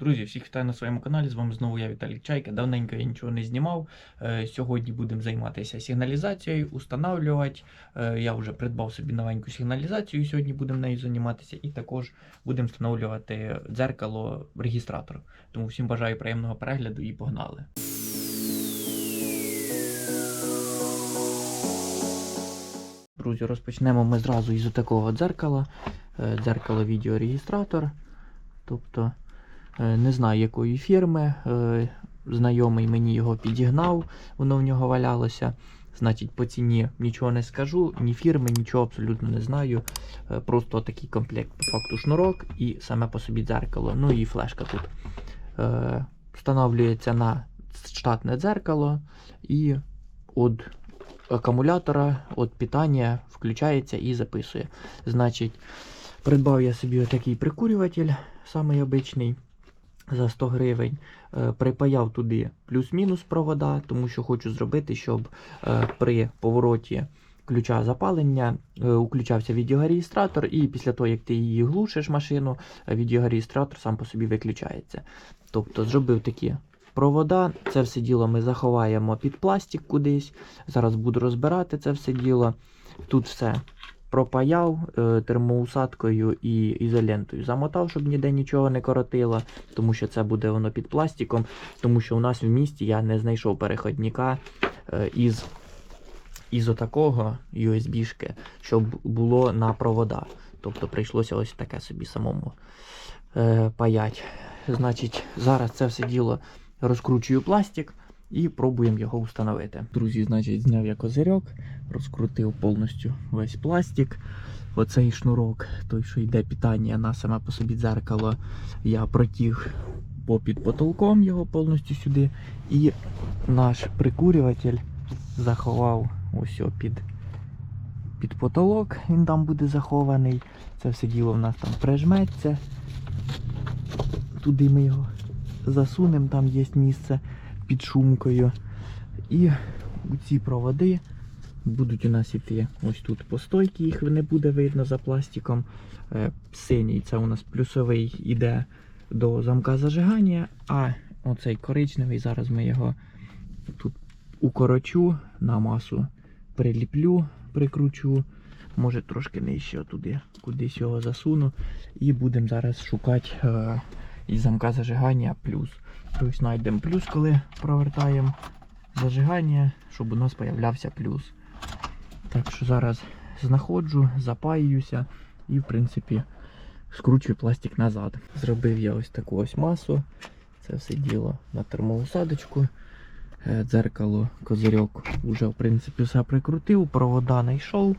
Друзі, всіх вітаю на своєму каналі. З вами знову я Віталій Чайка. Давненько я нічого не знімав. Е, Сьогодні будемо займатися сигналізацією, устанавлювати. Е, Я вже придбав собі новеньку сигналізацію. Сьогодні будемо нею займатися. І також будемо встановлювати дзеркало регістратор. Тому всім бажаю приємного перегляду і погнали. Друзі, розпочнемо ми зразу із такого дзеркала. Е, Дзеркало відеорегістратор. Тобто Не знаю якої фірми. е, Знайомий мені його підігнав, воно в нього валялося. Значить, по ціні нічого не скажу, ні фірми, нічого абсолютно не знаю. Е, Просто такий комплект, по факту, шнурок і саме по собі дзеркало. Ну і флешка тут. Е, Встановлюється на штатне дзеркало і від акумулятора, від питання включається і записує. Значить, придбав я собі отакий прикурюватель, самий обичний за 100 гривень. Е, Припаяв туди плюс-мінус провода, тому що хочу зробити, щоб е, при повороті ключа запалення е, включався відеореєстратор, і після того, як ти її глушиш машину, відеореєстратор сам по собі виключається. Тобто зробив такі провода. Це все діло ми заховаємо під пластик кудись. Зараз буду розбирати це все діло. Тут все пропаяв е, термоусадкою і ізолентою. Замотав, щоб ніде нічого не коротило, тому що це буде воно під пластиком. Тому що у нас в місті я не знайшов переходника е, із, із отакого USB-шки, щоб було на провода. Тобто прийшлося ось таке собі самому е, паять. Значить, зараз це все діло розкручую пластик і пробуємо його встановити. Друзі, значить, зняв я козирьок, розкрутив повністю весь пластик. Оцей шнурок, той, що йде питання на саме по собі дзеркало, я протіг попід потолком його повністю сюди. І наш прикурюватель заховав ось під, під потолок, він там буде захований. Це все діло в нас там прижметься. Туди ми його засунемо, там є місце під шумкою. І ці проводи будуть у нас іти ось тут по стойці, їх не буде видно за пластиком. Е, Синій це у нас плюсовий іде до замка зажигання, а оцей коричневий, зараз ми його тут укорочу на масу, приліплю, прикручу. Може трошки нижче туди, кудись його засуну. І будемо зараз шукати е, замка зажигання плюс. Тобто знайдемо плюс, коли провертаємо зажигання, щоб у нас з'являвся плюс. Так що зараз знаходжу, запаююся і, в принципі, скручую пластик назад. Зробив я ось таку ось масу. Це все діло на термоусадочку. Е, Дзеркало, козирьок вже в принципі все прикрутив, провода знайшов,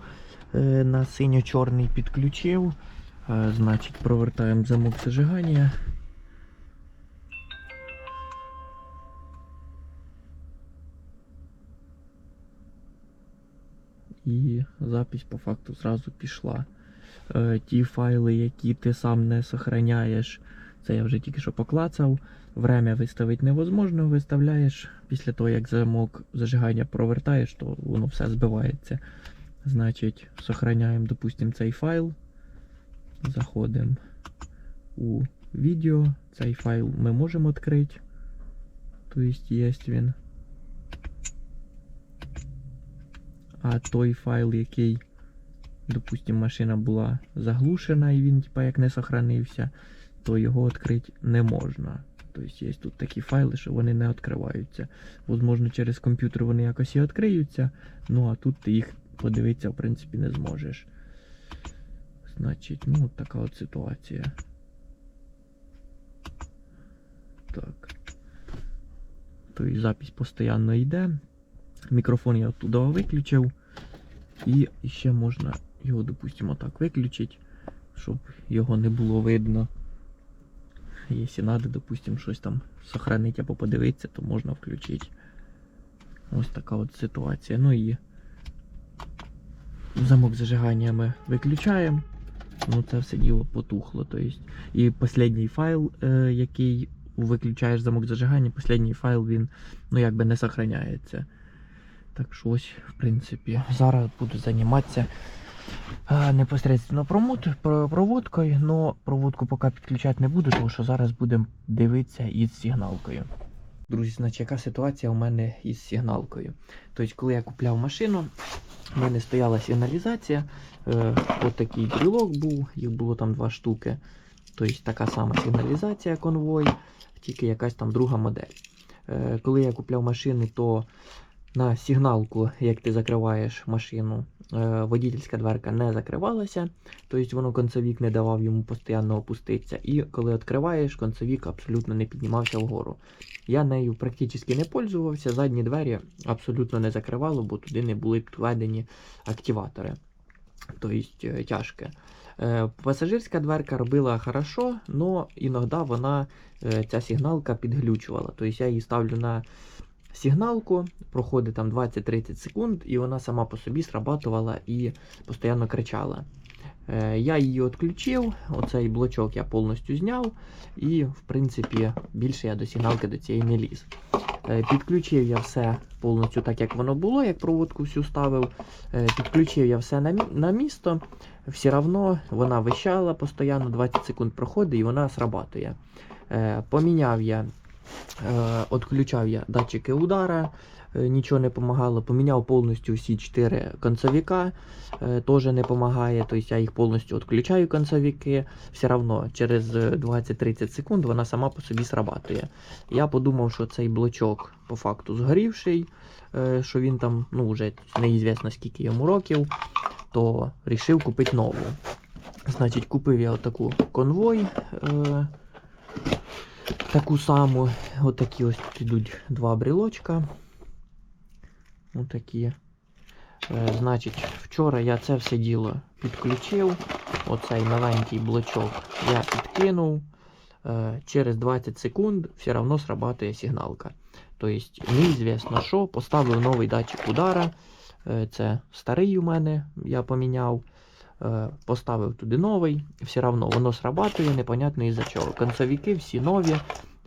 е, на синьо-чорний підключив. Е, Значить, провертаємо замок зажигання. І запись по факту зразу пішла. Е, ті файли, які ти сам не сохраняєш, це я вже тільки що поклацав. Время виставити невозможно, виставляєш після того, як замок зажигання провертаєш, то воно все збивається. Значить, сохраняємо, допустимо, цей файл. Заходимо у відео. Цей файл ми можемо відкрити. Тобто є він. А той файл, який, допустимо, машина була заглушена і він, типа, як не сохранився, то його відкрити не можна. Тобто є тут такі файли, що вони не відкриваються. Возможно, через комп'ютер вони якось і відкриються, ну а тут ти їх подивитися, в принципі, не зможеш. Значить, ну от така от ситуація. Так. Тобто запись постійно йде. Мікрофон я оттуда виключив. І ще можна його, допустимо, так виключити, щоб його не було видно. Якщо треба, допустимо, щось там сохранити або подивитися, то можна включити. Ось така от ситуація. Ну і замок зажигання ми виключаємо. Ну це все діло потухло. Тобто. І останній файл, е, який виключаєш замок зажигання, останній файл він ну якби не сохраняється. Так що ось, в принципі, зараз буду займатися е, непосередньо проводкою, але проводку поки підключати не буду, тому що зараз будемо дивитися із сигналкою. Друзі, значить, яка ситуація у мене із сигналкою? Тобто, коли я купляв машину, в мене стояла сигналізація. Е, от такий брілок був, їх було там два штуки. Тобто така сама сигналізація конвой, тільки якась там друга модель. Е, коли я купляв машину, то на сигналку, як ти закриваєш машину, е, водительська дверка не закривалася, тобто воно концевік не давав йому постійно опуститися. І коли відкриваєш, концевік абсолютно не піднімався вгору. Я нею практично не пользувався, задні двері абсолютно не закривало, бо туди не були підведені активатори, тобто е, тяжке. Е, Пасажирська дверка робила хорошо, але іноді вона ця сигналка підглючувала. Тобто я її ставлю на сигналку, проходить там 20-30 секунд, і вона сама по собі срабатувала і постійно кричала. Е, Я її відключив, оцей блочок я повністю зняв, і в принципі більше я до сигналки до цієї не ліз. Е, Підключив я все повністю так, як воно було, як проводку всю ставив. Е, Підключив я все на, місто. Все одно вона вищала постійно, 20 секунд проходить і вона срабатує. Поміняв я, е, відключав я датчики удара, е, нічого не допомагало. Поміняв повністю всі 4 концовіка, е, теж не допомагає. Тобто я їх повністю відключаю концовіки. Все одно через е, 20-30 секунд вона сама по собі срабатує. Я подумав, що цей блочок по факту згорівший, що він там, ну вже неізвісно скільки йому років, то вирішив купити нову. Значить, купив я отаку конвой. Таку саму. Отакі ось тут йдуть два брілочка. Отакі. Е, значить, вчора я це все діло підключив. Оцей маленький блочок я підкинув. Е, через 20 секунд все одно срабатує сигналка. Тобто, неізвісно що, поставив новий датчик удара. Е, це старий у мене, я поміняв. Е, Поставив туди новий, все одно воно срабатує, непонятно із-за чого. Концовіки всі нові,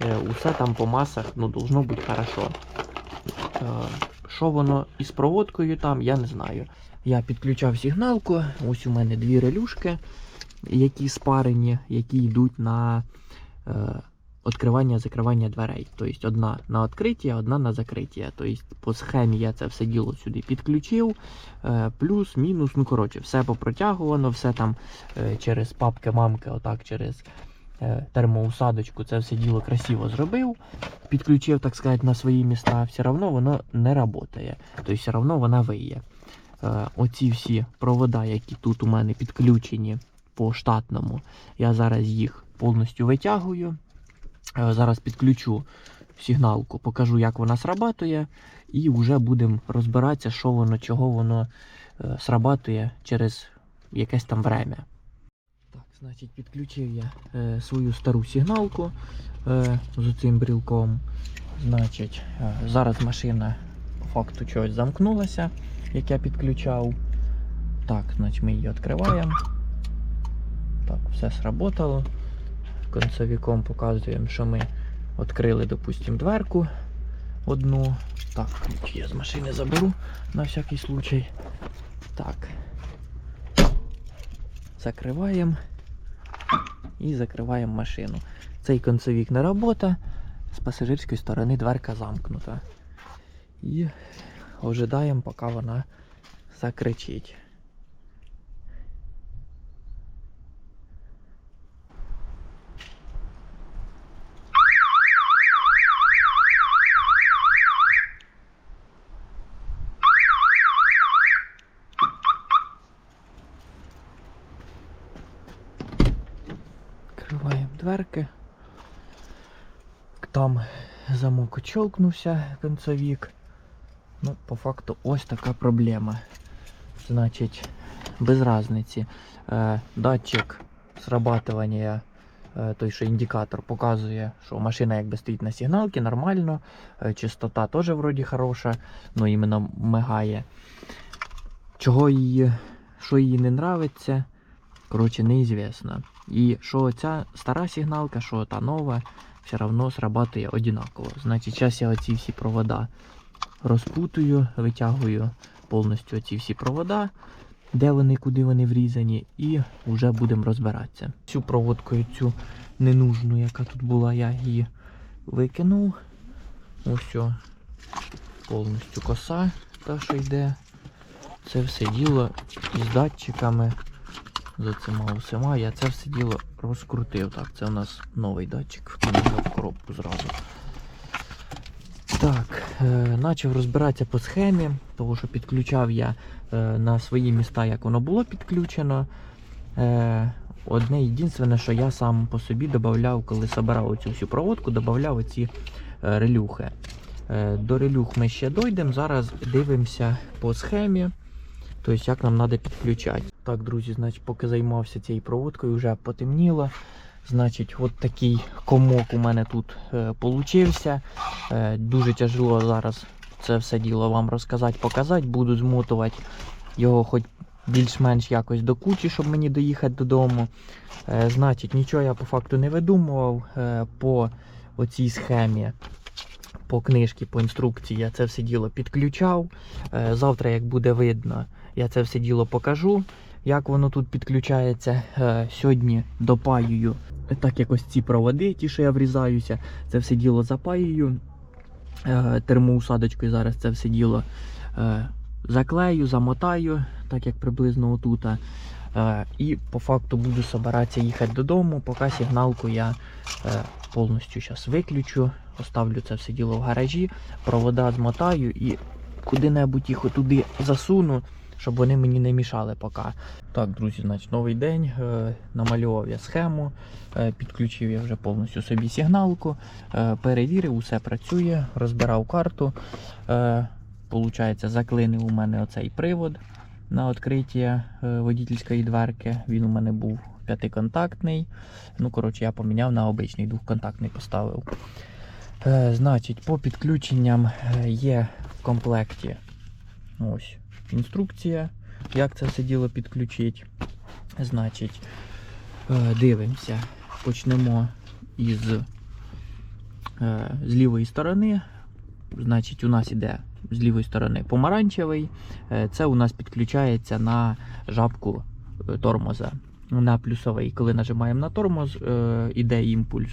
е, усе там по масах ну, должно бути хорошо. Е, Що воно із проводкою там, я не знаю. Я підключав сигналку, ось у мене дві релюшки, які спарені, які йдуть на відкривання закривання дверей. Тобто одна на відкриття, одна на закриття. Тобто по схемі я це все діло сюди підключив. Е, плюс, мінус, ну коротше, все попротягувано, все там е, через папки-мамки, отак через е, термоусадочку, це все діло красиво зробив. Підключив, так сказати, на свої міста, все одно воно не працює. Тобто все одно вона виє. Оці всі провода, які тут у мене підключені по штатному, я зараз їх повністю витягую. Е, Зараз підключу сигналку, покажу, як вона срабатує, і вже будемо розбиратися, що воно, чого воно е, срабатує через якесь там время. Так, значить, підключив я е, свою стару сигналку е, з цим брілком. Значить, е, зараз машина по факту чогось замкнулася, як я підключав. Так, значить ми її відкриваємо. Так, все сработало. Концовиком показуємо, що ми відкрили, допустимо, дверку одну. Так, я з машини заберу на всякий случай. Так. Закриваємо і закриваємо машину. Цей концевік не робота, з пасажирської сторони дверка замкнута. І ожидаємо, поки вона закричить. Відкриваємо дверки. Там замок очолкнувся концовік. Ну, по факту ось така проблема. Значить, без різниці. Е, датчик срабатування, е, той, що індикатор, показує, що машина якби стоїть на сигналці, нормально. Е, частота теж вроді хороша, ну іменно мигає. Чого її, що їй не нравиться, коротше, неізвісно. І що ця стара сигналка, що та нова, все одно срабатує однаково. Значить, зараз я оці всі провода розпутую, витягую повністю ці всі провода. де вони, куди вони врізані, і вже будемо розбиратися. Цю проводку, цю ненужну, яка тут була, я її викинув. Ось повністю коса, та що йде. Це все діло із датчиками. За цими усіма я це все діло розкрутив. Так, це у нас новий датчик. В коробку зразу. Так, е, почав розбиратися по схемі, тому що підключав я е, на свої міста, як воно було підключено. Е, одне єдине, що я сам по собі додавав, коли збирав цю всю проводку, додавав оці е, релюхи. Е, до релюх ми ще дійдемо. Зараз дивимося по схемі, тобто як нам треба підключати. Так, друзі, значить, поки займався цією проводкою, вже потемніло. Значить, от такий комок у мене тут е. Е, дуже тяжело зараз це все діло вам розказати, показати. Буду змотувати його хоч більш-менш якось до кучі, щоб мені доїхати додому. Е, значить, нічого я по факту не видумував е, по оцій схемі. По книжці, по інструкції я це все діло підключав. Е, Завтра, як буде видно, я це все діло покажу, як воно тут підключається. Е, Сьогодні допаюю так якось ці проводи, ті, що я врізаюся, це все діло запаюю е, термоусадочкою. Зараз це все діло е, заклею, замотаю, так як приблизно отута. І по факту буду збиратися їхати додому, поки сигналку я повністю зараз виключу, оставлю це все діло в гаражі, провода змотаю і куди-небудь їх туди засуну, щоб вони мені не мішали поки. Так, друзі, значить новий день. Е, намалював я схему, е, підключив я вже повністю собі сигналку, е, перевірив, усе працює, розбирав карту. Получається, заклинив у мене оцей привод на відкриття водительської дверки. Він у мене був п'ятиконтактний. Ну, коротше, я поміняв на обичний двохконтактний поставив. Значить, по підключенням є в комплекті ось інструкція, як це все діло підключити. Значить, е, дивимося. Почнемо із е, з лівої сторони. Значить, у нас іде з лівої сторони помаранчевий. Е, Це у нас підключається на жабку тормоза. На плюсовий. Коли нажимаємо на тормоз, іде імпульс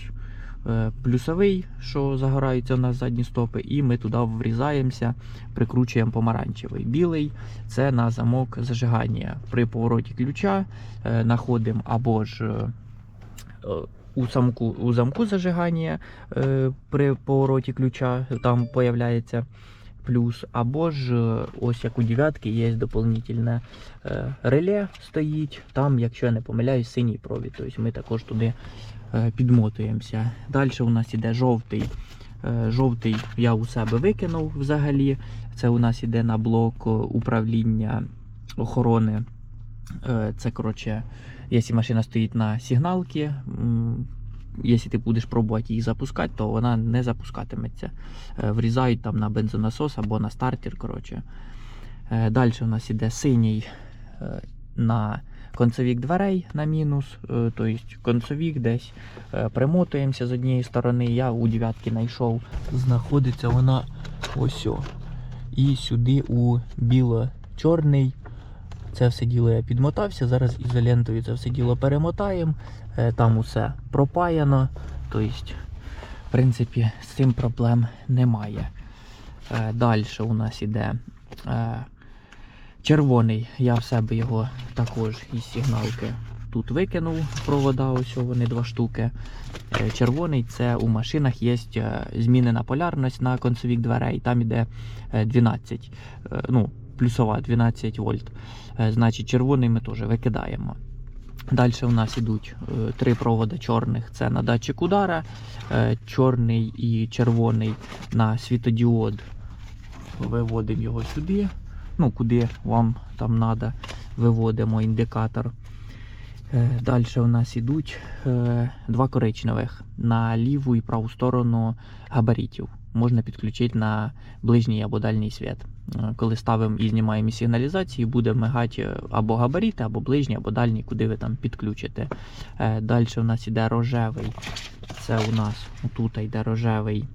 плюсовий, що загораються у нас задні стопи, і ми туди врізаємося, прикручуємо помаранчевий. Білий це на замок зажигання. При повороті ключа е, знаходимо або ж е, е, у замку, у замку зажигання е, при повороті ключа там появляється плюс, або ж е, ось як у дев'ятки є доповнительне е, реле стоїть. Там, якщо я не помиляюсь, синій провід. Тобто ми також туди е, підмотуємося. Далі у нас іде жовтий. Е, Жовтий я у себе викинув взагалі. Це у нас іде на блок е, управління охорони. Е, Це, коротше, якщо машина стоїть на сигналці, якщо ти будеш пробувати її запускати, то вона не запускатиметься. Е, Врізають там на бензонасос або на стартер. коротше. Е, Далі у нас іде синій е, на концевік дверей на мінус. е, Тобто концевік десь е, примотуємося з однієї сторони. Я у дев'ятки знайшов. Знаходиться вона ось. о. І сюди у біло-чорний. Це все діло я підмотався. Зараз ізолентою це все діло перемотаємо. Е, Там усе пропаяно. Тобто, в принципі, з цим проблем немає. Далі у нас іде червоний. Я в себе його також із сигналки тут викинув провода, ось вони два штуки. Е, Червоний це у машинах є е, змінена полярність на концевік дверей. Там іде е, 12, е, ну, плюсова 12 вольт. Значить, червоний ми теж викидаємо. Далі у нас ідуть е, три провода чорних. Це на датчик удара, чорний і червоний на світодіод. Виводимо його сюди. Ну, куди вам там треба, виводимо індикатор. Далі у нас ідуть е, два коричневих на ліву і праву сторону габаритів. Можна підключити на ближній або дальній світ. Е, Коли ставимо і знімаємо сигналізацію, буде мигати або габарити, або ближній, або дальній, куди ви там підключите. Далі у нас іде рожевий. Це у нас тут йде рожевий.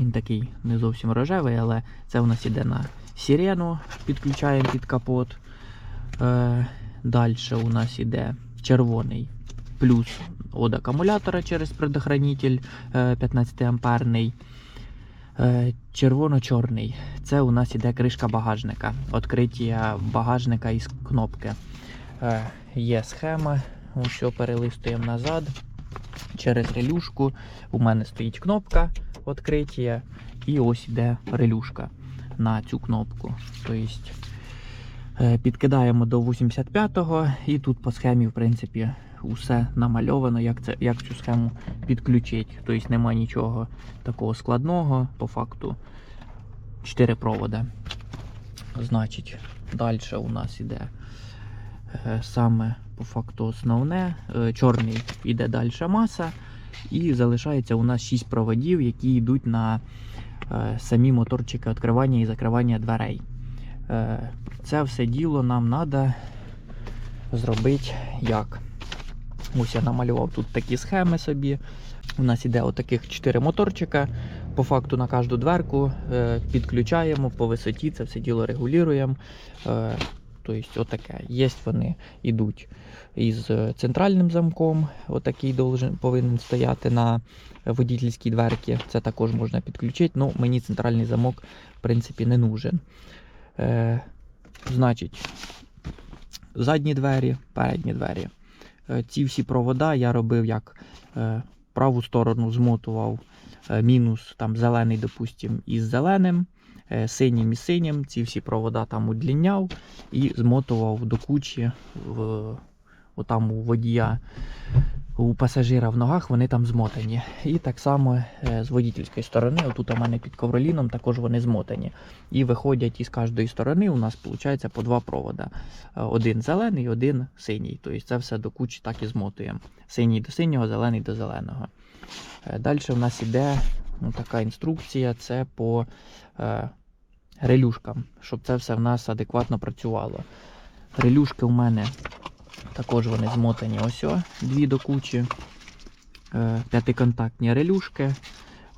Він такий не зовсім рожевий, але це у нас іде на сирену, підключаємо під капот. Е, Далі у нас іде червоний плюс від акумулятора через предохранитель е, 15 амперний. Е, Червоно-чорний. Це у нас іде кришка багажника. Відкриття багажника із кнопки. Е, Є схема. Ось перелистуємо назад. Через релюшку. У мене стоїть кнопка відкриття. І ось іде релюшка на цю кнопку. Тобто е, підкидаємо до 85-го, і тут по схемі, в принципі, усе намальовано, як, це, як цю схему підключити. Тобто немає нічого такого складного, по факту 4 провода. Значить, далі у нас іде е, саме по факту основне. Е, Чорний іде далі маса. І залишається у нас 6 проводів, які йдуть на самі моторчики відкривання і закривання дверей. Е, Це все діло нам треба зробити як. Ось я намалював тут такі схеми собі. У нас іде отаких 4 моторчика. По факту на кожну дверку е, підключаємо по висоті, це все діло регулюємо. Тобто, отаке. Є вони йдуть із е, центральним замком. Отакий повинен стояти на водительській дверці. Це також можна підключити. Ну, мені центральний замок, в принципі, не нужен. Е, значить, задні двері, передні двері. Е, Ці всі провода я робив як е, праву сторону змотував е, мінус там зелений, допустим, із зеленим, синім і синім. Ці всі провода там удліняв і змотував до кучі в, отам у водія. У пасажира в ногах вони там змотані. І так само е, з водительської сторони, отут у мене під ковроліном також вони змотані. І виходять із кожної сторони, у нас виходить по два провода. Е, Один зелений, один синій. Тобто це все до кучі так і змотуємо. Синій до синього, зелений до зеленого. Далі в нас іде ну, така інструкція, це по е, релюшкам, щоб це все в нас адекватно працювало. Релюшки у мене також вони змотані ось о, дві до кучі. Е, п'ятиконтактні релюшки.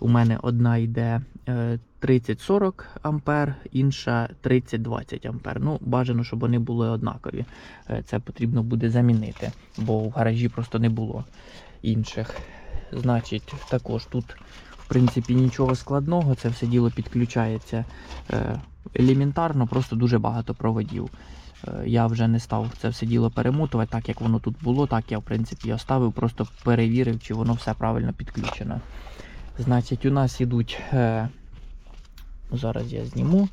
У мене одна йде е, 30-40 ампер, інша 30-20 ампер. Ну, бажано, щоб вони були однакові. Е, Це потрібно буде замінити, бо в гаражі просто не було інших. Значить, також тут, в принципі, нічого складного, це все діло підключається е, елементарно, просто дуже багато проводів. Е, Я вже не став це все діло перемотувати, так як воно тут було, так я в принципі оставив, просто перевірив, чи воно все правильно підключено. Значить, у нас ідуть. Е, зараз я зніму,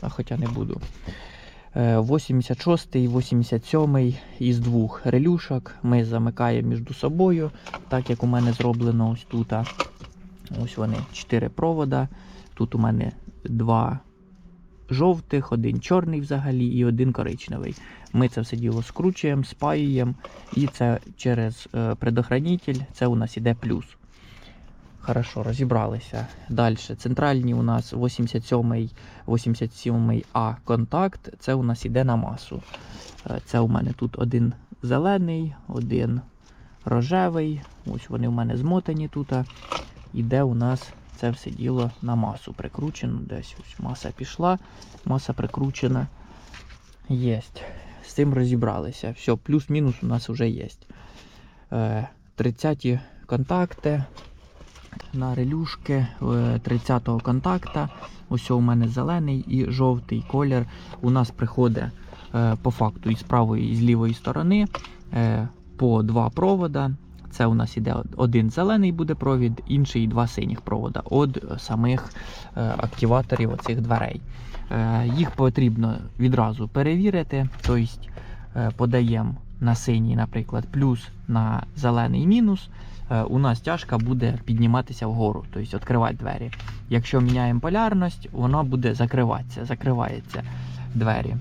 а хоча не буду. Е, 86 і 87 із двох релюшок ми замикаємо між собою, так як у мене зроблено ось тут. Ось вони, 4 провода. Тут у мене два жовтих, один чорний взагалі і один коричневий. Ми це все діло скручуємо, спаюємо, і це через е, предохранитель це у нас іде плюс. Хорошо, розібралися. Далі. Центральні у нас 87 87 А контакт. Це у нас іде на масу. Е, Це у мене тут один зелений, один рожевий. Ось вони у мене змотані тут. Іде у нас це все діло на масу прикручено. Десь ось маса пішла, маса прикручена. Єсть. З цим розібралися. Все, плюс-мінус у нас вже є. 30-ті контакти на релюшки 30-го контакта. Ось у мене зелений і жовтий колір. У нас приходить е, по факту із правої і з лівої сторони е, по два провода. Це у нас іде один зелений буде провід, інший два синіх провода від самих е, активаторів оцих дверей. Їх потрібно відразу перевірити, тобто подаємо на синій, наприклад, плюс на зелений мінус. У нас тяжка буде підніматися вгору, тобто відкривати двері. Якщо міняємо полярність, воно буде закриватися, закривається двері.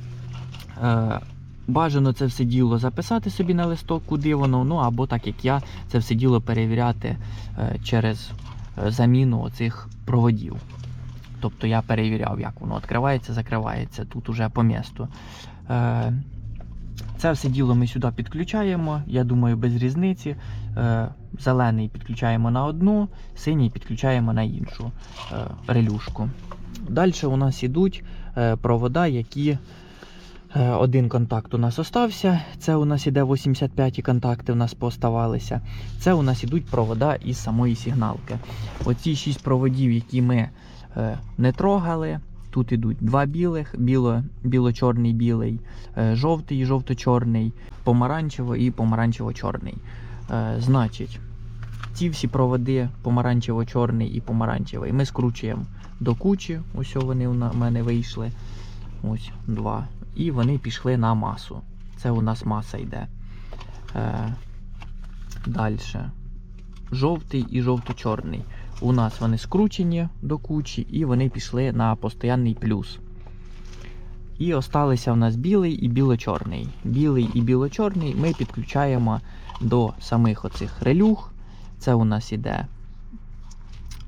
Бажано це все діло записати собі на листок, куди воно, ну або так як я, це все діло перевіряти через заміну оцих проводів. Тобто я перевіряв, як воно відкривається, закривається тут уже по місту. Це все діло ми сюди підключаємо, я думаю, без різниці. Зелений підключаємо на одну, синій підключаємо на іншу релюшку. Далі у нас ідуть провода, які Е, Один контакт у нас остався. Це у нас іде 85 контакти, у нас поставалися. Це у нас ідуть провода із самої сигналки. Оці 6 проводів, які ми е, не трогали. Тут ідуть два білих: біло, біло-чорний, білий, е, жовтий, жовто-чорний, помаранчево і помаранчево-чорний. Е, Значить, ці всі проводи помаранчево-чорний і помаранчевий. Ми скручуємо до кучі. Ось вони у мене вийшли. Ось два. І вони пішли на масу. Це у нас маса йде. Е, Далі. Жовтий і жовто-чорний. У нас вони скручені до кучі, і вони пішли на постоянний плюс. І осталися у нас білий і біло-чорний. Білий і біло-чорний ми підключаємо до самих оцих релюг. Це у нас іде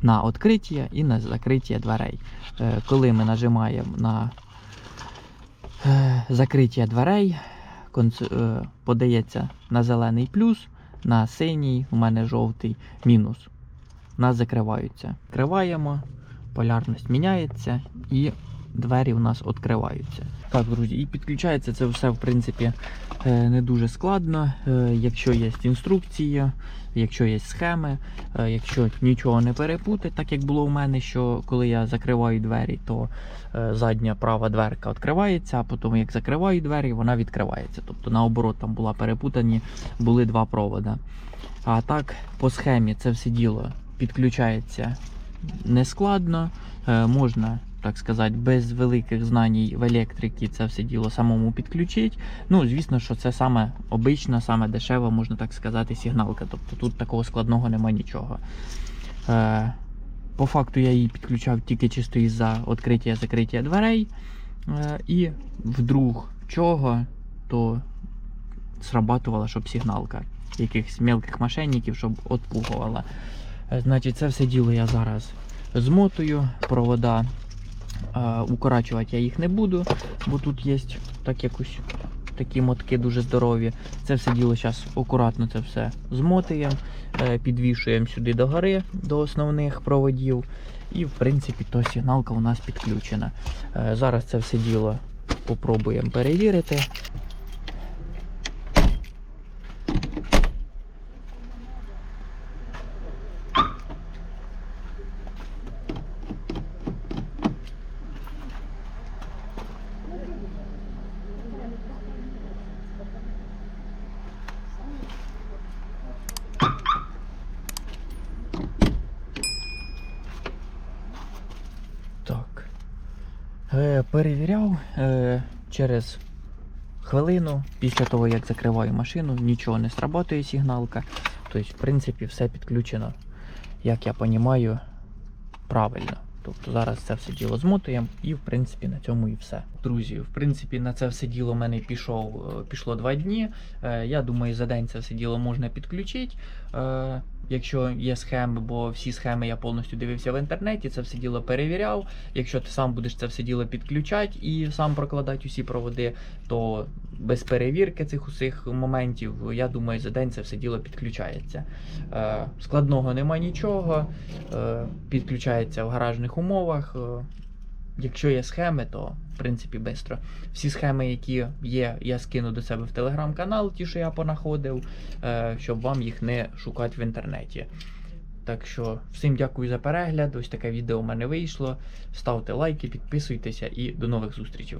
на відкриття і на закриття дверей. Е, Коли ми нажимаємо на закриття дверей, е, подається на зелений плюс, на синій, у мене жовтий мінус. Нас закриваються. Закриваємо, полярність міняється і двері у нас відкриваються. Так, друзі, і підключається це все, в принципі, е, не дуже складно. Е, Якщо є інструкції, якщо є схеми, е, якщо нічого не перепутати, так як було у мене, що коли я закриваю двері, то задня права дверка відкривається, а потім як закриваю двері, вона відкривається. Тобто наоборот там була перепутані, були два провода. А так, по схемі це все діло підключається нескладно, можна. Так сказати, без великих знань в електриці це все діло самому підключити. Ну, звісно, що це саме обична, саме дешева, можна так сказати, сигналка. Тобто тут такого складного нема нічого. Е, по факту я її підключав тільки чисто із-за відкриття закриття дверей. Е, і вдруг чого, то срабатувала, щоб сигналка якихось мелких мошенників, щоб відпугувала. Е, Значить, це все діло я зараз змотую, провода. Е, укорачувати я їх не буду, бо тут є так якось такі мотки дуже здорові. Це все діло зараз акуратно це все змотуємо, е, підвішуємо сюди до гори, до основних проводів. І в принципі то сигналка у нас підключена. Е, Зараз це все діло попробуємо перевірити. Так. Е, перевіряв е, через хвилину після того, як закриваю машину, нічого не срабатує сигналка. Тобто, в принципі, все підключено, як я розумію, правильно. Тобто зараз це все діло змотуємо і в принципі на цьому і все. Друзі, в принципі, на це все діло в мене пішов, е, пішло два дні. Е, Я думаю, за день це все діло можна підключити. Е, Якщо є схеми, бо всі схеми я повністю дивився в інтернеті, це все діло перевіряв. Якщо ти сам будеш це все діло підключати і сам прокладати усі проводи, то без перевірки цих усіх моментів, я думаю, за день це все діло підключається. Е, Складного нема нічого, е, підключається в гаражних умовах. Якщо є схеми, то в принципі швидко. Всі схеми, які є, я скину до себе в телеграм-канал, ті, що я понаходив, е, щоб вам їх не шукати в інтернеті. Так що всім дякую за перегляд. Ось таке відео у мене вийшло. Ставте лайки, підписуйтеся і до нових зустрічей.